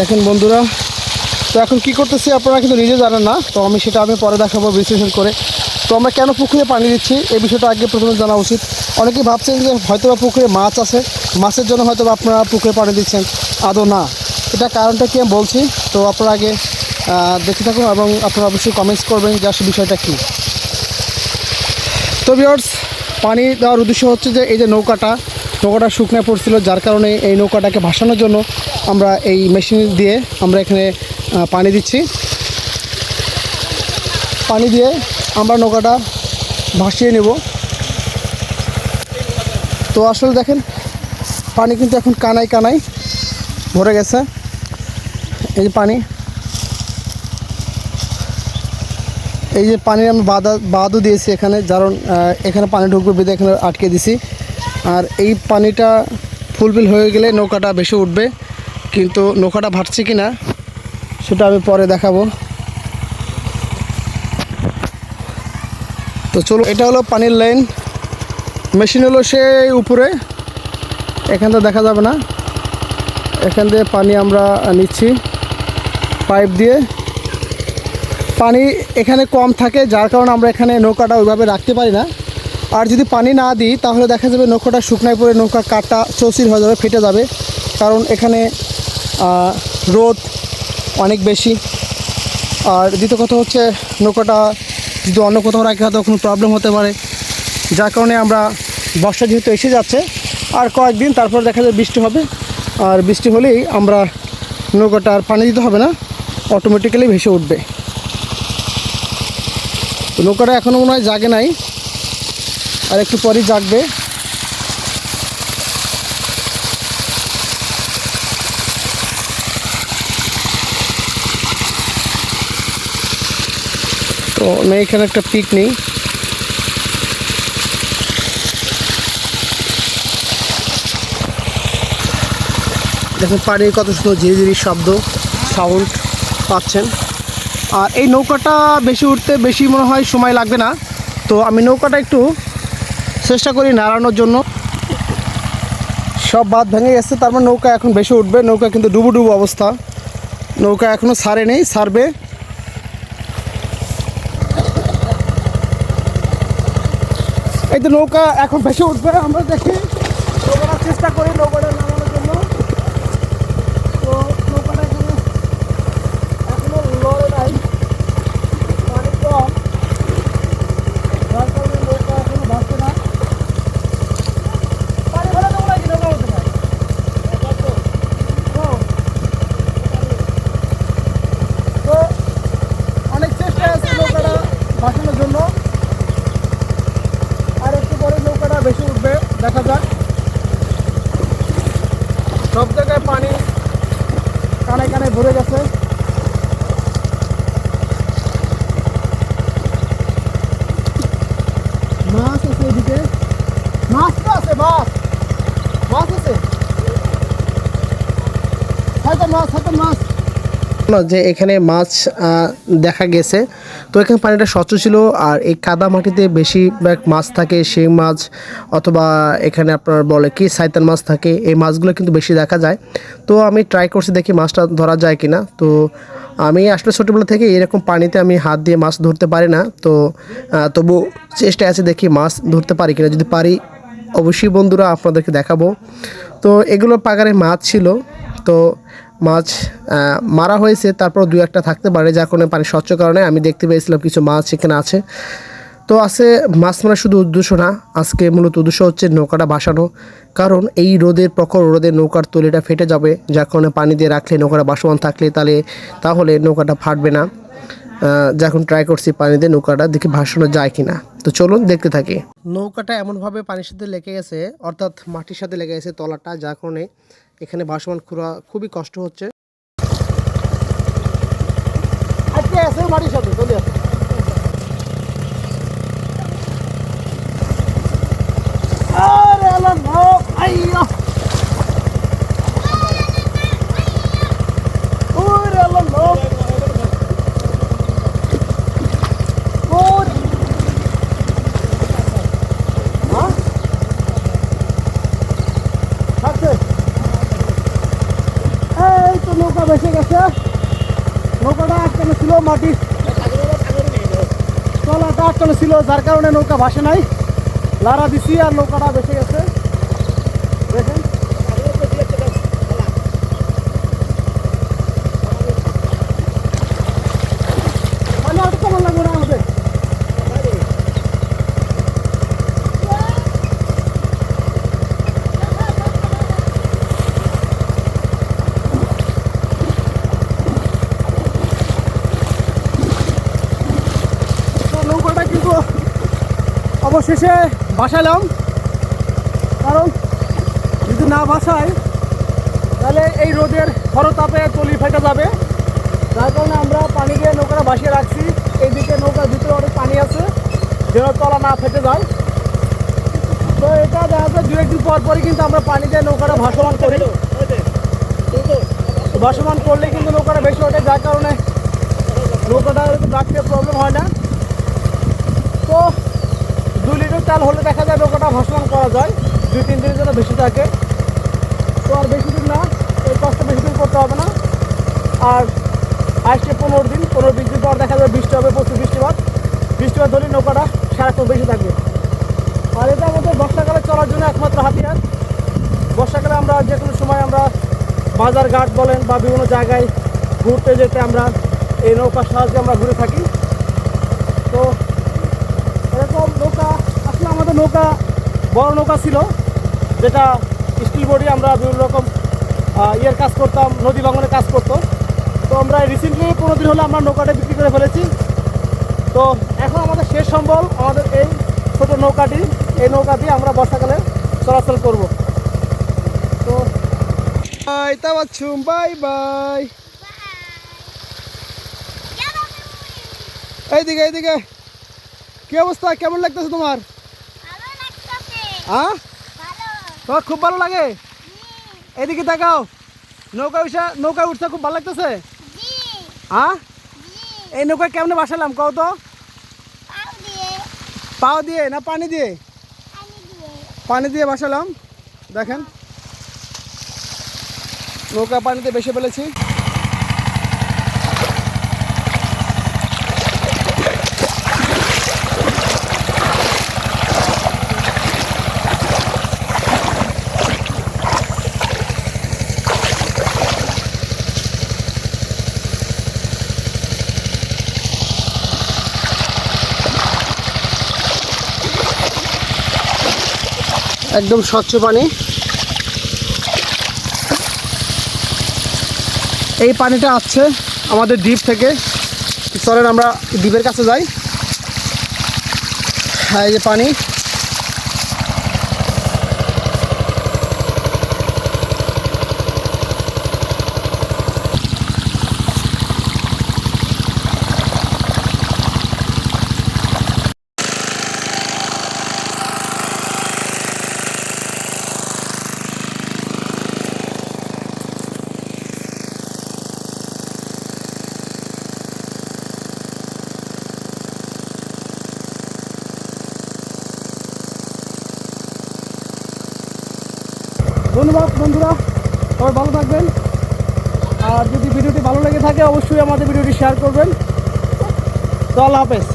দেখেন বন্ধুরা, তো এখন কি করতেছি আপনারা কিন্তু নিজে জানেন না, তো আমি সেটা আমি পরে দেখাবো বিশ্লেষণ করে। তো আমরা কেন পুকুরে পানি দিচ্ছি এই বিষয়টা আগে প্রথমে জানা উচিত। অনেকেই ভাবছেন যে হয়তো বা পুকুরে মাছ আছে, মাছের জন্য হয়তো আপনারা পুকুরে পানি দিচ্ছেন, আদৌ না। এটা কারণটা কি আমি বলছি, তো আপনারা আগে দেখতে থাকুন এবং আপনারা অবশ্যই কমেন্টস করবেন যে আসলে বিষয়টা কী। তো ভিওর্স পানি দেওয়ার উদ্দেশ্য হচ্ছে যে এই যে নৌকাটা নৌকাটা শুকনো পড়ছিল, যার কারণে এই নৌকাটাকে ভাসানোর জন্য আমরা এই মেশিন দিয়ে আমরা এখানে পানি দিচ্ছি। পানি দিয়ে আমরা নৌকাটা ভাসিয়ে নেব। তো আসলে দেখেন, পানি কিন্তু এখন কানাই কানাই ভরে গেছে। এই যে পানি, এই যে পানির আমি বাধা বাদও দিয়েছি এখানে কারণ এখানে পানি ঢুকবে বেঁধে এখানে আটকে দিছি। আর এই পানিটা ফুলফিল হয়ে গেলে নৌকাটা বেশি উঠবে, কিন্তু নৌকাটা ভাটছে কি না সেটা আমি পরে দেখাবো। তো চলো, এটা হলো পানির লাইন। মেশিন হলো সেই উপরে, এখান থেকে দেখা যাবে না। এখান দিয়ে পানি আমরা নিচ্ছি, পাইপ দিয়ে। পানি এখানে কম থাকে, যার কারণে আমরা এখানে নৌকাটা ওইভাবে রাখতে পারি না। আর যদি পানি না দিই, তাহলে দেখা যাবে নৌকাটা শুকনায় পড়ে নৌকা কাটা চৌচির হয়ে যাবে, ফেটে যাবে। কারণ এখানে রোদ অনেক বেশি। আর দ্বিতীয় কথা হচ্ছে, নৌকাটা যদি অন্য কোথাও রাখা হয় তখন প্রবলেম হতে পারে। যার কারণে আমরা বর্ষা যেহেতু এসে যাচ্ছে, আর কয়েকদিন তারপর দেখা যাবে বৃষ্টি হবে। আর বৃষ্টি হলেই আমরা নৌকাটা আর পানি দিতে হবে না অটোমেটিক্যালি ভেসে উঠবে। নৌকাটা এখনও মনে হয় জাগে নাই। আর একটু পরই জাগবে। তো আমি এখানে একটা পিক নেই। দেখুন পানির কত সুন্দর ঝিরি ঝিরি শব্দ সাউন্ড পাচ্ছেন। আর এই নৌকাটা বেশি উঠতে বেশি মনে হয় সময় লাগবে না। তো আমি নৌকাটা একটু চেষ্টা করি নাড়ানোর জন্য। সব বাদ ভেঙে গেছে, তারপর নৌকা এখন বেশি উঠবে। নৌকা কিন্তু ডুবু ডুবু অবস্থা। নৌকা এখনও সারে নেই, সারবে। এই তো নৌকা এখন বেশি উঠবে, আমরা দেখি। চেষ্টা করি, নৌকাটা নামানোর জন্য তো নৌকাটা এখনও এখনও লড়ে নাই পানি কম যার কারণে নৌকা এখনও ভাসছে না পানি ভরে দেবো নাকি নৌকা হতে পারে তো অনেক চেষ্টা আছে নৌকাটা ভাসানোর জন্য আর একটু পরে নৌকাটা বেশি উঠবে দেখা যাক সব জায়গায় পানি কানে কানে ভরে গেছে মাছ আছে এদিকে মাছ তো আছে মাছ মাছ আছে হয়তো মাছ হয়তো মাছ না যে এখানে মাছ দেখা গেছে। তো এখানে পানিটা স্বচ্ছ ছিল আর এই কাদা মাটিতে বেশিরভাগ মাছ থাকে সেই মাছ অথবা এখানে আপনার বলে কি সাইতান মাছ থাকে, এই মাছগুলো কিন্তু বেশি দেখা যায়। তো আমি ট্রাই করছি দেখি মাছটা ধরা যায় কি না তো আমি আসলে ছোটোবেলা থেকে এরকম পানিতে আমি হাত দিয়ে মাছ ধরতে পারি না। তো তবু চেষ্টা আছে দেখি মাছ ধরতে পারি কিনা। যদি পারি, অবশ্যই বন্ধুরা আপনাদেরকে দেখাবো। তো এগুলো পাগারে মাছ ছিল। তো মাছ মারা হয়েছে, তারপর দু একটা থাকতে পারে, যার কারণে পানি স্বচ্ছ কারণে আমি দেখতে পেয়েছিলাম কিছু মাছ সেখানে আছে। তো আছে, মাছ মারা শুধু উদ্দেশ্য না, আজকে মূলত উদ্দেশ্য হচ্ছে নৌকাটা ভাসানো কারণ এই রোদের প্রখর রোদে নৌকার তলিটা ফেটে যাবে, যার কারণে পানি দিয়ে রাখলে, নৌকাটা বাসমান থাকলে তাহলে তাহলে নৌকাটা ফাটবে না। যখন ট্রাই করছি পানি দিয়ে নৌকাটা দেখি ভাসানো যায় কিনা। তো চলুন দেখতে থাকি। নৌকাটা এমনভাবে পানির সাথে লেগে গেছে, অর্থাৎ মাটির সাথে লেগে গেছে তলাটা, যার কারণে এখানে ভাসমান খুঁড়া খুবই কষ্ট হচ্ছে। আজকে আছে বাড়ির সাথে চলে আসে আরে আল্লাহ নো আইয়া ওরে আল্লাহ নো ওরে হ্যাঁ থাকছে এই তো নৌকা বসে গেছে। নৌকাটা আটকানো ছিল মাটি তলাটা আটকানো ছিল যার কারণে নৌকা ভাসে নাই। লারা দিছি আর নৌকাটা বেসে গেছে দেখেন মানে আর কেমন লাগবে না আমাদের তো নৌকাটা কিন্তু অবশেষে বাসালাম কারণ যদি না বাসায়, তাহলে এই রোদের খরতাপে তলি ফেটে যাবে। যার কারণে আমরা পানি দিয়ে নৌকাটা ভাসিয়ে রাখছি। এইদিকে নৌকার ভিতরে অনেক পানি আছে, যেন তলা না ফেটে যায়। তো এটা দেখা যায় দু একদিন পর পরই কিন্তু আমরা পানি দিয়ে নৌকাটা ভাসমান করি। ভাসমান করলে কিন্তু নৌকাটা বেশি ওঠে, যার কারণে নৌকাটা রাখতে প্রবলেম হয় না তো তেল হলে দেখা যায় নৌকাটা ভাসমান করা যায়। দুই, তিন দিনের জন্য বেশি থাকে। তো আর বেশি দিন না, এই কষ্ট বেশি দিন করতে হবে না। আর আসছে পনেরো দিন, পনেরো, বিশ দিন পর দেখা যাবে বৃষ্টি হবে, প্রচুর বৃষ্টিপাত। বৃষ্টিপাত ধরে নৌকাটা সারাক্ষণ বেশি থাকবে। আর এটা আমাদের বর্ষাকালে চলার জন্য একমাত্র হাতিয়ার। বর্ষাকালে আমরা যে কোনো সময় আমরা বাজার ঘাট বলেন বা বিভিন্ন জায়গায় ঘুরতে যেতে আমরা এই নৌকার সাহায্যে আমরা ঘুরে থাকি। তো এরকম নৌকা নৌকা, বড় নৌকা ছিল, যেটা স্টিল বডি আমরা বিভিন্ন রকম ইয়ের কাজ করতাম, নদী ভাঙনের কাজ করতো। তো আমরা রিসেন্টলি পনেরো দিন হলে আমরা নৌকাটা বিক্রি করে ফেলেছি। তো এখন আমাদের শেষ সম্বল আমাদের এই ছোটো নৌকাটি, এই নৌকা দিয়ে আমরা বর্ষাকালে চলাচল করব। তো, বাই তা বাচ্চুম বাই বাই। এইদিকে এইদিকে। কি অবস্থা? কেমন লাগতেছে তোমার? হ্যাঁ তোমার খুব ভালো লাগে? এদিকে তাকাও। নৌকা উঠা নৌকা উঠতে খুব ভালো লাগতেছে? হ্যাঁ এই নৌকা কেমনে বাসালাম কও তো। পাও দিয়ে না পানি দিয়ে? পানি দিয়ে বাসালাম দেখেন। নৌকা পানিতে বেশি ফেলেছি। একদম স্বচ্ছ পানি। এই পানিটা আসছে আমাদের দ্বীপ থেকে। চলেন আমরা দ্বীপের কাছে যাই। হ্যাঁ এই যে পানি। ধন্যবাদ বন্ধুরা, সবাই ভালো থাকবেন। আর যদি ভিডিওটি ভালো লেগে থাকে, অবশ্যই আমাদের ভিডিওটি শেয়ার করবেন। তো আল্লাহ হাফেজ।